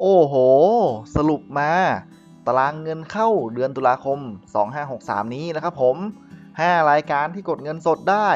โอ้โห สรุปมา ตารางเงินเข้าเดือนตุลาคม 2563 นี้นะครับผม 5 รายการที่กดเงินสดได้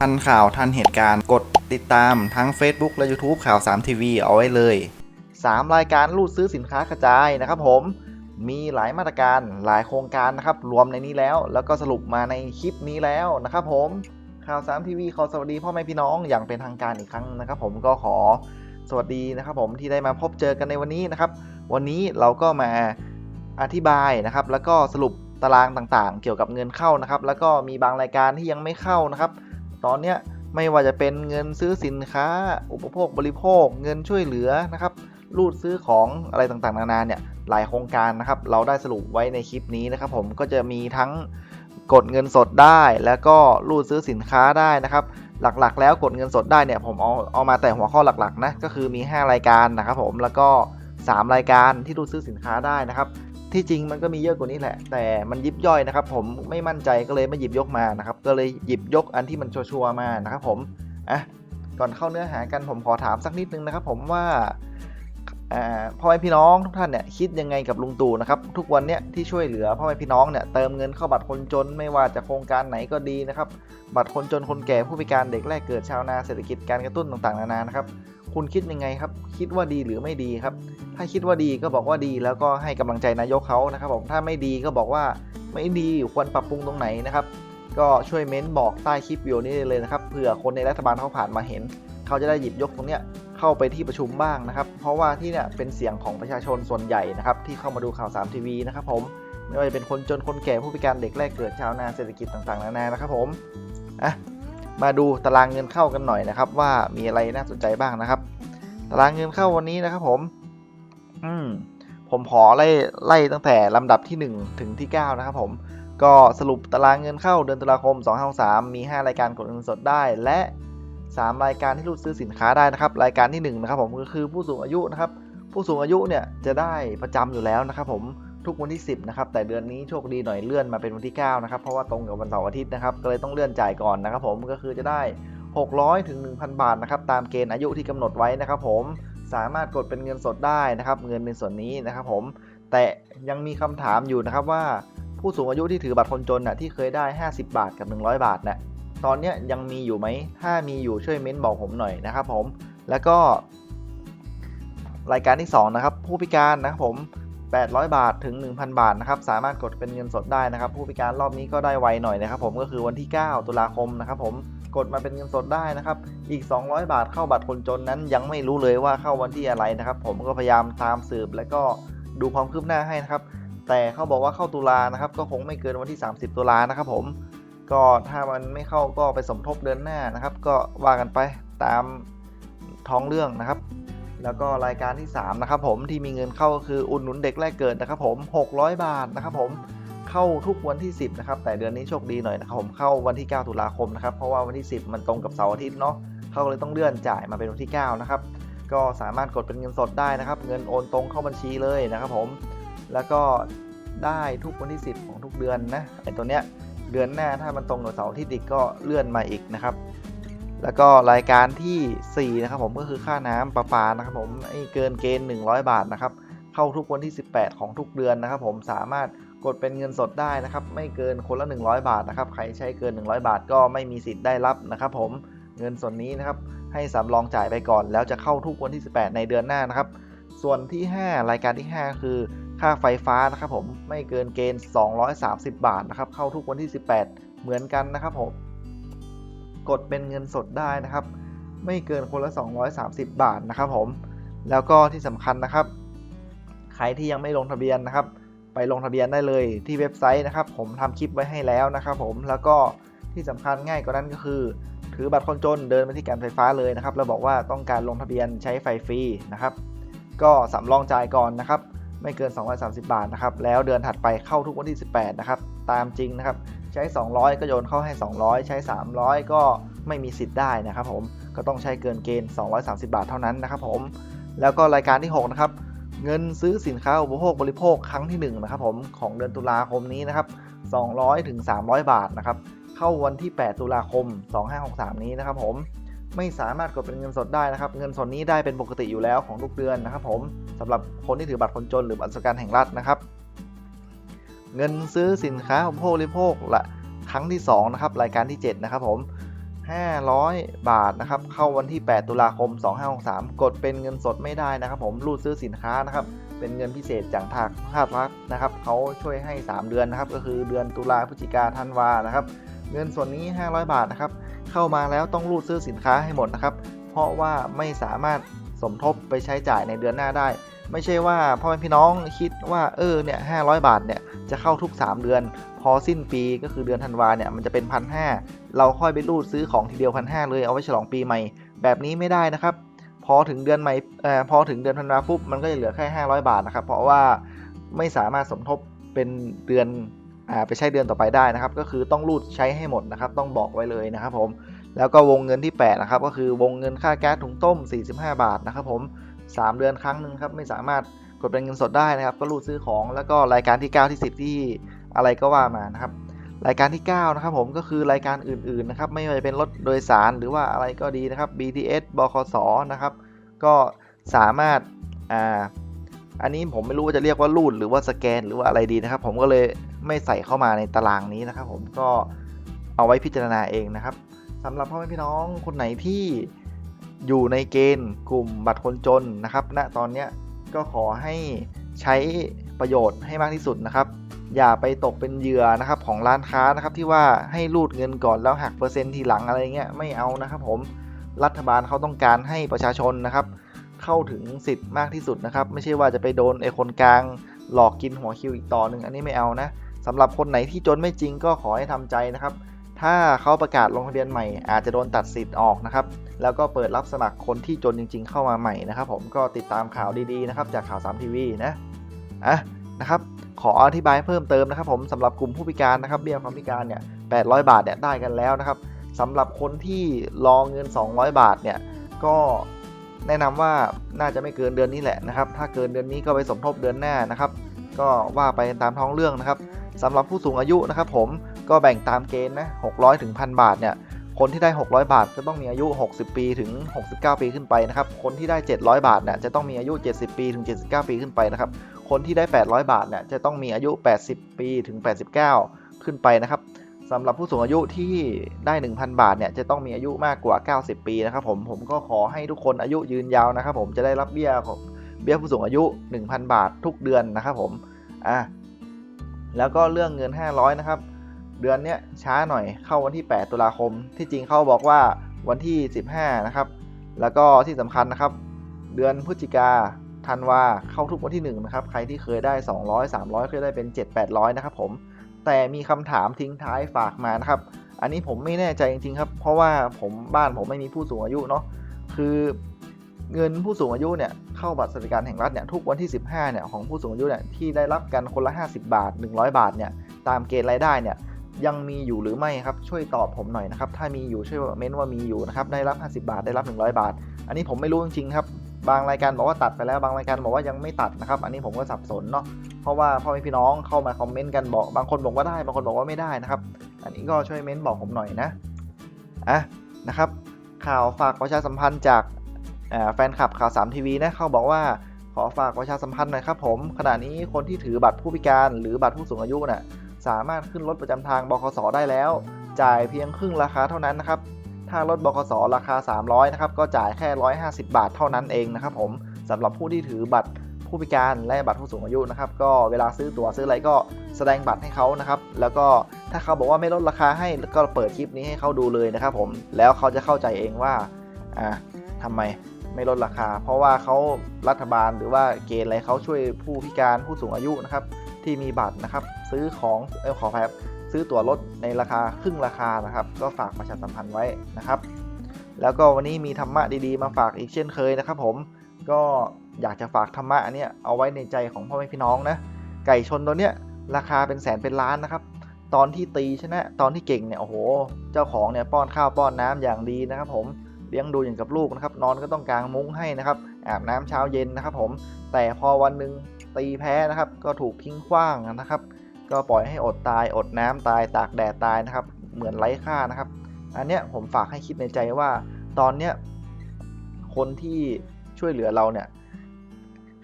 ทันข่าวทันเหตุการณ์กดติดตามทั้ง Facebook และ YouTube ข่าว 3 ทีวีเอาไว้เลย 3 รายการรูดซื้อสินค้ากระจายนะครับผมมีหลายมาตรการหลายโครงการนะครับ รวมในนี้แล้ว แล้วก็สรุปมาในคลิปนี้แล้วนะครับผม ข่าว3ทีวีขอสวัสดีพ่อแม่พี่น้องอย่างเป็นทางการอีกครั้งนะครับ ผมก็ขอสวัสดีนะครับ ผมที่ได้มาพบเจอกันในวันนี้นะครับ วันนี้เราก็มาอธิบายนะครับ แล้วก็สรุปตารางต่างๆ เกี่ยวกับเงินเข้านะครับ แล้วก็มีบางรายการที่ยังไม่เข้านะครับ ตอนเนี้ยไม่ว่าจะเป็นเงินซื้อสินค้า อุปโภคบริโภค เงินช่วยเหลือนะครับรูดซื้อของอะไรต่างๆ นานาเนี่ยหลายโครงการนะครับ เราได้สรุปไว้ในคลิปนี้นะครับ ผมก็จะมีทั้ง กดเงินสดได้แล้วก็รูดซื้อสินค้าได้นะครับ หลักๆ แล้วกดเงินสดได้เนี่ยผมเอาเอามาแต่หัวข้อหลักๆนะก็คือมี 5 รายการนะครับผมแล้วก็ 3 รายการที่รูดซื้อสินค้าได้นะครับที่จริงมันก็มีเยอะกว่านี้แหละ แต่มันยิบย่อยนะครับ ผมไม่มั่นใจก็เลยไม่หยิบยกมานะครับ ก็เลยหยิบยกอันที่มันชัวร์ๆมานะครับผมอะก่อนเข้าเนื้อหากันผมขอถามสักนิดนึงนะครับ ผมว่า พ่อแม่พี่น้องทุกท่านเนี่ยคิดยังไงกับลุงตู่นะครับทุกวันเนี่ยที่ช่วยเหลือพ่อแม่พี่น้องเนี่ยเติมเงินเข้าบัตรคนจนไม่ว่าจะโครงการไหนก็ดีนะครับบัตรคนจนคนแก่ผู้พิการเด็กแรกเกิดชาวนาเศรษฐกิจการกระตุ้นต่างๆนานานะครับคุณคิดยังไงครับคิดว่าดีหรือไม่ดีครับ ถ้าคิดว่าดีก็บอกว่าดีแล้วก็ให้กำลังใจนายกเขานะครับผมถ้าไม่ดีก็บอกว่าไม่ดีควรปรับปรุงตรงไหนนะครับก็ช่วยเม้นบอกใต้คลิปวิดีโอนี้เลยนะครับเผื่อคนในรัฐบาลเขาผ่านมาเห็น เขาจะได้หยิบยกตรงเนี้ย เข้าไปที่ประชุมบ้างนะครับ เพราะว่าที่เนี่ยเป็นเสียงของประชาชนส่วนใหญ่นะครับที่เข้ามาดูข่าว3ทีวีนะครับผมไม่ว่าจะเป็นคนจนคนแก่ผู้พิการเด็กแรกเกิดชาวนาเศรษฐกิจต่างๆนานานะครับผมอะมาดูตารางเงินเข้ากันหน่อยนะครับ ว่ามีอะไรน่าสนใจบ้างนะครับ ตารางเงินเข้าวันนี้นะครับ ผม อืมผมขอไล่ไล่ตั้งแต่ลำดับที่ 1 ถึงที่ 9 นะครับผมก็สรุปตารางเงินเข้าเดือนตุลาคม 2563มี 5 รายการกดเงินสดได้ และ 3 รายการที่รูดซื้อสินค้าได้นะครับ รายการที่1นะครับผมก็คือผู้สูงอายุนะครับ ผู้สูงอายุเนี่ยจะได้ประจำอยู่แล้วนะครับ ผมทุกวันที่ 10นะครับแต่เดือนนี้โชคดีหน่อยเลื่อนมาเป็นวันที่9นะครับเพราะว่าตรงกับวันเสาร์อาทิตย์นะครับก็เลยต้องเลื่อนจ่ายก่อนนะครับ ผมก็คือจะได้ 600ถึง1,000 บาทนะครับตามเกณฑ์อายุที่กำหนดไว้นะครับ ผมสามารถกดเป็นเงินสดได้นะครับ เงินในส่วนนี้นะครับ ผมแต่ยังมีคำถามอยู่นะครับว่าผู้สูงอายุที่ถือบัตรคนจนน่ะที่เคยได้ 50 บาทกับ 100 บาทน่ะ ตอนนี้ยยังมีอยู่ไหม ถ้ามีอยู่ช่วยเม้นบอกผมหน่อยนะครับผม แล้วก็ รายการที่ 2 นะครับ ผู้พิการนะครับผม 800 บาทถึง 1,000 บาทนะครับ สามารถกดเป็นเงินสดได้นะครับ ผู้พิการรอบนี้ก็ได้ไวหน่อยนะครับ ผมก็คือวันที่ 9 ตุลาคมนะครับผมกดมาเป็นเงินสดได้นะครับ อีก 200 บาทเข้าบัตรคนจนนั้น ยังไม่รู้เลยว่าเข้าวันที่อะไรนะครับ ผมก็พยายามตามสืบ และก็ดูความคืบหน้าให้นะครับ แต่เขาบอกว่าเข้าตุลานะครับ ก็คงไม่เกินวันที่ 30 ตุลานะครับผม ก็ถ้ามันไม่เข้าก็ไปสมทบเดือนหน้านะครับ ก็ว่ากันไปตามท้องเรื่องนะครับ แล้วก็รายการที่ 3 นะครับผมที่มีเงินเข้าก็คืออุดหนุนเด็กแรกเกิดนะครับผม 600 บาทนะครับผมเข้าทุกวันที่ 10นะครับแต่เดือนนี้โชคดีหน่อยนะครับผมเข้าวันที่ 9 ตุลาคมนะครับเพราะว่าวันที่ 10 มันตรงกับเสาร์อาทิตย์เนาะเขาเลยต้องเลื่อนจ่ายมาเป็นวันที่ 9 นะครับ ก็สามารถกดเป็นเงินสดได้นะครับ เงินโอนตรงเข้าบัญชีเลยนะครับผมแล้วก็ได้ทุกวันที่ 10 ของทุกเดือนนะไอตัวเนี้ย เดือนหน้าถ้ามันตรงกับเสาร์อาทิตย์อีกก็เลื่อนมาอีกนะครับ แล้วก็รายการทีสี่4 นะครับผมก็คือค่าน้ำประปานะครับผมไอ้เกินเกณฑ์ 100 บาทนะครับ เข้าทุกวันที่ 18 ของทุกเดือนนะครับ ผมสามารถกดเป็นเงินสดได้นะครับ ไม่เกินคนละ 100 บาทนะครับใครใช้เกิน 100 บาทก็ไม่มีสิทธิ์ได้รับนะครับ ผมเงินส่วนนี้นะครับ ให้สำรองจ่ายไปก่อน แล้วจะเข้าทุกวันที่ 18 ในเดือนหน้านะครับ ส่วนที่ 5 รายการที่ 5 คือ ค่าไฟฟ้านะครับผมไม่เกินเกณฑ์ 230 บาทนะครับเข้าทุกวันที่ 18 เหมือนกันนะครับผมกดเป็นเงินสดได้นะครับ ไม่เกินคนละ 230 บาทนะครับผมแล้วก็ที่สำคัญนะครับใครที่ยังไม่ลงทะเบียนนะครับ ไปลงทะเบียนได้เลยที่เว็บไซต์นะครับ ผมทำคลิปไว้ให้แล้วนะครับผมแล้วก็ที่สำคัญง่ายกว่านั้นก็คือ ถือบัตรคนจนเดินไปที่การไฟฟ้าเลยนะครับแล้วบอกว่าต้องการลงทะเบียนใช้ไฟฟรีนะครับ ก็สำรองจ่ายก่อนนะครับ ไม่เกิน 230 บาทนะครับ แล้วเดือนถัดไปเข้าทุกวันที่ 18 นะครับ ตามจริงนะครับ ใช้ 200 ก็โยนเข้าให้ 200 ใช้ 300 ก็ไม่มีสิทธิ์ได้นะครับผม ก็ต้องใช้เกินเกณฑ์ 230 บาทเท่านั้นนะครับผม แล้วก็รายการที่ 6 นะครับ เงินซื้อสินค้าอุปโภคบริโภคครั้งที่ 1 นะครับผมของเดือนตุลาคมนี้นะครับ 200 ถึง 300 บาทนะครับ เข้าวันที่ 8 ตุลาคม 2563 นี้นะครับผม ไม่สามารถกดเป็นเงินสดได้นะครับ เงินสดนี้ได้เป็นปกติอยู่แล้วของทุกเดือนนะครับ ผมสำหรับคนที่ถือบัตรคนจนหรือบัตรสวัสดิการแห่งรัฐนะครับ เงินซื้อสินค้าอุปโภคบริโภคละครั้งที่2นะครับรายการที่ 7 นะครับผม 500 บาทนะครับเข้าวันที่ 8 ตุลาคม 2563 กดเป็นเงินสดไม่ได้นะครับ ผมรูดซื้อสินค้านะครับเป็นเงินพิเศษจากทางภาครัฐนะครับเขาช่วยให้ 3 เดือนนะครับก็คือเดือนตุลาพฤศจิกาธันวานะครับ เงินส่วนนี้ 500 บาทนะครับ เข้ามาแล้วต้องรูดซื้อสินค้าให้หมดนะครับ เพราะว่าไม่สามารถสมทบไปใช้จ่ายในเดือนหน้าได้ ไม่ใช่ว่าพ่อแม่พี่น้องคิดว่าเออเนี่ย500บาทเนี่ยจะเข้าทุก 3 เดือน พอสิ้นปีก็คือเดือนธันวาเนี่ยมันจะเป็นพันหเราค่อยไปรูดซื้อของทีเดียวพันหเลยเอาไว้ฉลองปีใหม่ แบบนี้ไม่ได้นะครับ พอถึงเดือนใหม่เอ่อพอถึงเดือนธันวาปุ๊บมันก็จะเหลือแค่ 500 บาทนะครับ เพราะว่าไม่สามารถสมทบเป็นเดือน ไปใช้เดือนต่อไปได้นะครับ ก็คือต้องรูดใช้ให้หมดนะครับ ต้องบอกไว้เลยนะครับผมแล้วก็วงเงินที่8นะครับก็คือวงเงินค่าแก๊สถุงต้ม 45 บาทนะครับผม3 เดือนครั้งหนึ่งครับไม่สามารถกดเป็นเงินสดได้นะครับ ก็รูดซื้อของแล้วก็รายการที่ 9 ที่ 10 ที่อะไรก็ว่ามานะครับ รายการที่ 9 นะครับผมก็คือรายการอื่นๆนะครับไม่ว่าจะเป็นรถโดยสารหรือว่าอะไรก็ดีนะครับ BTS บคสนะครับ ก็สามารถอ่าอันนี้ผมไม่รู้ว่าจะเรียกว่ารูดหรือว่าสแกนหรือว่าอะไรดีนะครับ ผมก็เลย ไม่ใส่เข้ามาในตารางนี้นะครับ ผมก็เอาไว้พิจารณาเองนะครับสำหรับพ่อแม่พี่น้องคนไหนที่อยู่ในเกณฑ์กลุ่มบัตรคนจนนะครับณตอนนี้ก็ขอให้ใช้ประโยชน์ให้มากที่สุดนะครับ อย่าไปตกเป็นเหยื่อนะครับของร้านค้านะครับที่ว่าให้รูดเงินก่อนแล้วหักเปอร์เซ็นต์ทีหลังอะไรเงี้ยไม่เอานะครับ ผมรัฐบาลเขาต้องการให้ประชาชนนะครับ เข้าถึงสิทธิ์มากที่สุดนะครับ ไม่ใช่ว่าจะไปโดนไอ้คนกลางหลอกกินหัวคิวอีกต่อหนึ่งอันนี้ไม่เอานะ สำหรับคนไหนที่จนไม่จริงก็ขอให้ทำใจนะครับ ถ้าเขาประกาศลงทะเบียนใหม่ อาจจะโดนตัดสิทธิ์ออกนะครับ แล้วก็เปิดรับสมัครคนที่จนจริง ๆ เข้ามาใหม่นะครับผมก็ติดตามข่าวดีๆนะครับจากข่าว3ทีวีนะอะนะครับขออธิบายเพิ่มเติมนะครับผมสำหรับกลุ่มผู้พิการนะครับเบี้ยความพิการเนี่ย800 บาทเนี่ยได้กันแล้วนะครับสำหรับคนที่รอเงิน 200 บาทเนี่ยก็แนะนำว่าน่าจะไม่เกินเดือนนี้แหละนะครับ ถ้าเกินเดือนนี้ก็ไปสมทบเดือนหน้านะครับ ก็ว่าไปตามท้องเรื่องนะครับ สำหรับผู้สูงอายุนะครับผมก็แบ่งตามเกณฑ์นะ600ถึง1,000บาทเนี่ยคนที่ได้ 600 บาทก็ต้องมีอายุ 60 ปีถึง 69 ปีขึ้นไปนะครับ คนที่ได้ 700 บาทเนี่ยจะต้องมีอายุ 70 ปีถึง 79 ปีขึ้นไปนะครับ คนที่ได้ 800 บาทเนี่ยจะต้องมีอายุ 80 ปีถึง 89 ขึ้นไปนะครับสำหรับผู้สูงอายุที่ได้ 1,000 บาทเนี่ยจะต้องมีอายุมากกว่า 90 ปีนะครับผมผมก็ขอให้ทุกคนอายุยืนยาวนะครับ ผมจะได้รับเบี้ยของเบี้ยผู้สูงอายุ 1,000 บาททุกเดือนนะครับผมอะ แล้วก็เรื่องเงิน 500 นะครับ เดือนเนี้ยช้าหน่อยเข้าวันที่ 8 ตุลาคม ที่จริงเขาบอกว่าวันที่ 15 นะครับ แล้วก็ที่สำคัญนะครับ เดือนพฤศจิกาธันวาเข้าทุกวันที่1นะครับ ใครที่เคยได้ 200 300 เคยได้เป็น 7 800 นะครับผม แต่มีคำถามทิ้งท้ายฝากมานะครับ อันนี้ผมไม่แน่ใจจริงๆครับ เพราะว่าผมบ้านผมไม่มีผู้สูงอายุเนาะ คือ เงินผู้สูงอายุเนี่ยเข้าบัตรสวัสดิการแห่งรัฐเนี่ยทุกวันที่ 15เนี่ยของผู้สูงอายุเนี่ยที่ได้รับกันคนละ 50 บาท 100 บาทเนี่ยตามเกณฑ์รายได้เนี่ยยังมีอยู่หรือไม่ครับช่วยตอบผมหน่อยนะครับถ้ามีอยู่ช่วยเม้นว่ามีอยู่นะครับได้รับ 50 บาทได้รับ 100 บาท อันนี้ผมไม่รู้จริงๆครับบางรายการบอกว่าตัดไปแล้วบางรายการบอกว่ายังไม่ตัดนะครับ อันนี้ผมก็สับสนเนาะเพราะว่าพ่อแม่พี่น้องเข้ามาคอมเมนต์กันบอกบางคนบอกว่าได้บางคนบอกว่าไม่ได้นะครับ อันนี้ก็ช่วยเม้นบอกผมหน่อยนะอะนะครับ ข่าวฝากประชาสัมพันธ์จาก แฟนคลับข่าว3ทีวีนะเขาบอกว่าขอฝากประชาสัมพันธ์หน่อยครับผม ขณะนี้คนที่ถือบัตรผู้พิการหรือบัตรผู้สูงอายุน่ะสามารถขึ้นรถประจำทางบคสได้แล้ว จ่ายเพียงครึ่งราคาเท่านั้นนะครับถ้ารถบคสราคา 300นะครับก็จ่ายแค่ 150 บาทเท่านั้นเองนะครับผมสำหรับผู้ที่ถือบัตรผู้พิการและบัตรผู้สูงอายุนะครับก็เวลาซื้อตั๋วซื้ออะไรก็แสดงบัตรให้เขานะครับ แล้วก็ถ้าเขาบอกว่าไม่ลดราคาให้ก็เปิดคลิปนี้ให้เขาดูเลยนะครับผมแล้วเขาจะเข้าใจเองว่าอ่าทำไม ไม่ลดราคา เพราะว่าเขารัฐบาลหรือว่าเกณฑ์อะไรเขาช่วยผู้พิการผู้สูงอายุนะครับที่มีบัตรนะครับซื้อของเออขออภัยครับซื้อตั๋วรถในราคาครึ่งราคานะครับ ก็ฝากประชาสัมพันธ์ไว้นะครับ แล้วก็วันนี้มีธรรมะดีๆ มาฝากอีกเช่นเคยนะครับผมก็อยากจะฝากธรรมะอันเนี้ยเอาไว้ในใจของพ่อแม่พี่น้องนะไก่ชนตัวเนี้ยราคาเป็นแสนเป็นล้านนะครับ ตอนที่ตีชนะตอนที่เก่งเนี่ยโอ้โห เจ้าของเนี่ยป้อนข้าวป้อนน้ำอย่างดีนะครับผม เลี้ยงดูอย่างกับลูกนะครับ นอนก็ต้องกางมุ้งให้นะครับอาบน้ำเช้าเย็นนะครับ ผม แต่พอวันหนึ่งตีแพ้นะครับ ก็ถูกทิ้งขว้างนะครับ ก็ปล่อยให้อดตาย อดน้ำตาย ตากแดดตายนะครับ เหมือนไร้ค่านะครับ อันเนี้ยผมฝากให้คิดในใจว่า ตอนเนี้ยคนที่ช่วยเหลือเราเนี่ย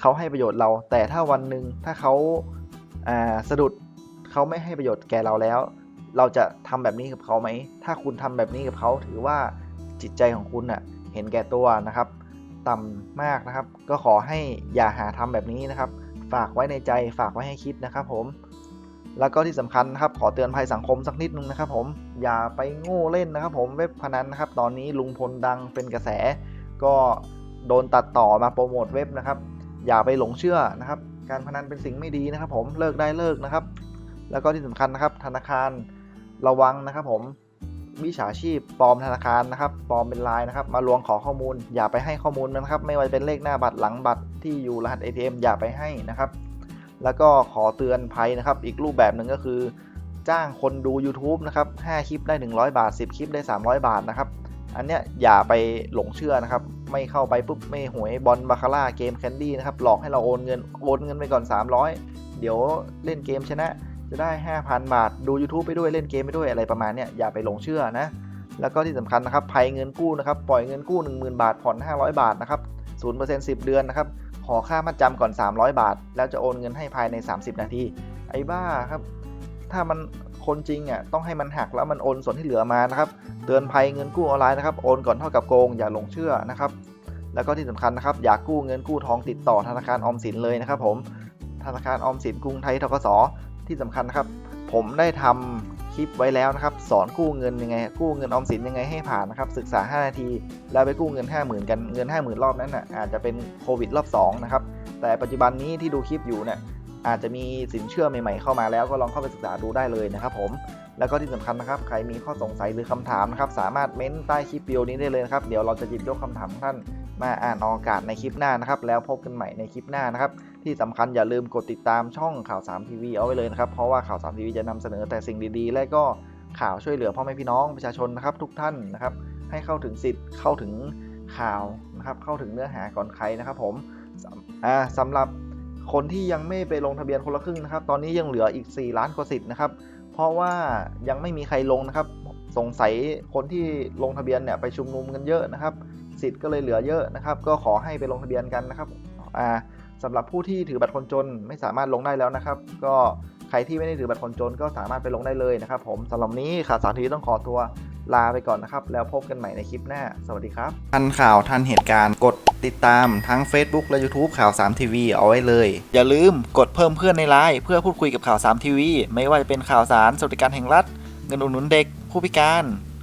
เขาให้ประโยชน์เรา แต่ถ้าวันหนึ่งถ้าเขาอ่าสะดุดเขาไม่ให้ประโยชน์แก่เราแล้ว เราจะทำแบบนี้กับเขาไหม ถ้าคุณทำแบบนี้กับเขาถือว่า จิตใจของคุณน่ะเห็นแก่ตัวนะครับ ต่ำมากนะครับ ก็ขอให้อย่าหาทำแบบนี้นะครับ ฝากไว้ในใจฝากไว้ให้คิดนะครับ ผม แล้วก็ที่สำคัญนะครับ ขอเตือนภัยสังคมสักนิดนึงนะครับ ผมอย่าไปโง่เล่นนะครับ ผมเว็บพนันนะครับ ตอนนี้ลุงพลดังเป็นกระแส ก็โดนตัดต่อมาโปรโมทเว็บนะครับ อย่าไปหลงเชื่อนะครับ การพนันเป็นสิ่งไม่ดีนะครับ ผมเลิกได้เลิกนะครับ แล้วก็ที่สำคัญนะครับ ธนาคารระวังนะครับ ผม มิจฉาชีพปลอมธนาคารนะครับปลอมเป็นไลน์นะครับ มาลวงขอข้อมูล อย่าไปให้ข้อมูลนะครับ ไม่ว่าจะเป็นเลขหน้าบัตรหลังบัตรที่อยู่รหัส ATM อย่าไปให้นะครับ แล้วก็ขอเตือนภัยนะครับ อีกรูปแบบหนึ่งก็คือ จ้างคนดู YouTube นะครับ5คลิปได้ 100 บาท 10 คลิปได้ 300 บาทนะครับอันเนี้ยอย่าไปหลงเชื่อนะครับ ไม่เข้าไปปุ๊บไม่หวยบอลบาคาร่าเกมแคนดี้นะครับหลอกให้เราโอนเงินโอนเงินไปก่อน 300 เดี๋ยวเล่นเกมชนะ จะได้ 5,000 บาท ดู YouTube ไปด้วยเล่นเกมไปด้วยอะไรประมาณเนี้ยอย่าไปหลงเชื่อนะ แล้วก็ที่สำคัญนะครับภัยเงินกู้นะครับปล่อยเงินกู้ 10,000 บาทผ่อน 500 บาทนะครับ0% 10 เดือนนะครับขอค่ามัดจำก่อน 300 บาท แล้วจะโอนเงินให้ภายใน 30 นาที ไอ้บ้าครับถ้ามันคนจริงอะต้องให้มันหักแล้วมันโอนส่วนที่เหลือมานะครับเตือนภัยเงินกู้ออนไลน์นะครับโอนก่อนเท่ากับโกงอย่าหลงเชื่อนะครับแล้วก็ที่สำคัญนะครับอยากกู้เงินกู้ทองติดต่อธนาคารออมสินเลยนะครับผมธนาคารออมสินกรุงไทยทกส ที่สำคัญนะครับ ผมได้ทำคลิปไว้แล้วนะครับ สอนกู้เงินยังไง กู้เงินออมสินยังไงให้ผ่านนะครับ ศึกษา 5 นาที แล้วไปกู้เงิน 50,000 กันเงิน 50,000 รอบนั้นน่ะอาจจะเป็นโควิดรอบ2นะครับแต่ปัจจุบันนี้ที่ดูคลิปอยู่เนี่ยอาจจะมีสินเชื่อใหม่ๆเข้ามาแล้วก็ลองเข้าไปศึกษาดูได้เลยนะครับผมแล้วก็ที่สำคัญนะครับ ใครมีข้อสงสัยหรือคำถามนะครับ สามารถเม้นใต้คลิปวิดีโอนี้ได้เลยนะครับ เดี๋ยวเราจะหยิบยกคำถามท่าน มาอ่านออกอากาศในคลิปหน้านะครับ แล้วพบกันใหม่ในคลิปหน้านะครับ ที่สำคัญอย่าลืมกดติดตามช่องข่าว3ทีวีเอาไว้เลยนะครับ เพราะว่าข่าว3ทีวีจะนำเสนอแต่สิ่งดีๆ และก็ข่าวช่วยเหลือพ่อแม่พี่น้องประชาชนนะครับ ทุกท่านนะครับ ให้เข้าถึงสิทธิ์เข้าถึงข่าวนะครับ เข้าถึงเนื้อหาก่อนใครนะครับ ผมสำอ่าสำหรับคนที่ยังไม่ไปลงทะเบียนคนละครึ่งนะครับ ตอนนี้ยังเหลืออีก 4 ล้านกว่าสิทธิ์นะครับ เพราะว่ายังไม่มีใครลงนะครับ สงสัยคนที่ลงทะเบียนเนี่ยไปชุมนุมกันเยอะนะครับ สิทธิ์ก็เลยเหลือเยอะนะครับ ก็ขอให้ไปลงทะเบียนกันนะครับอ่าสำหรับผู้ที่ถือบัตรคนจนไม่สามารถลงได้แล้วนะครับ ก็ใครที่ไม่ได้ถือบัตรคนจนก็สามารถไปลงได้เลยนะครับผมสำหรับนี้ข่าวสารทีวีต้องขอตัวลาไปก่อนนะครับ แล้วพบกันใหม่ในคลิปหน้า สวัสดีครับ ทันข่าวทันเหตุการณ์กดติดตามทั้ง Facebook และ YouTube ข่าว3ทีวีเอาไว้เลย อย่าลืมกดเพิ่มเพื่อนในไลน์เพื่อพูดคุยกับข่าว3ทีวีไม่ว่าจะเป็นข่าวสารสวัสดิการแห่งรัฐ เงินอุดหนุนเด็กผู้พิการ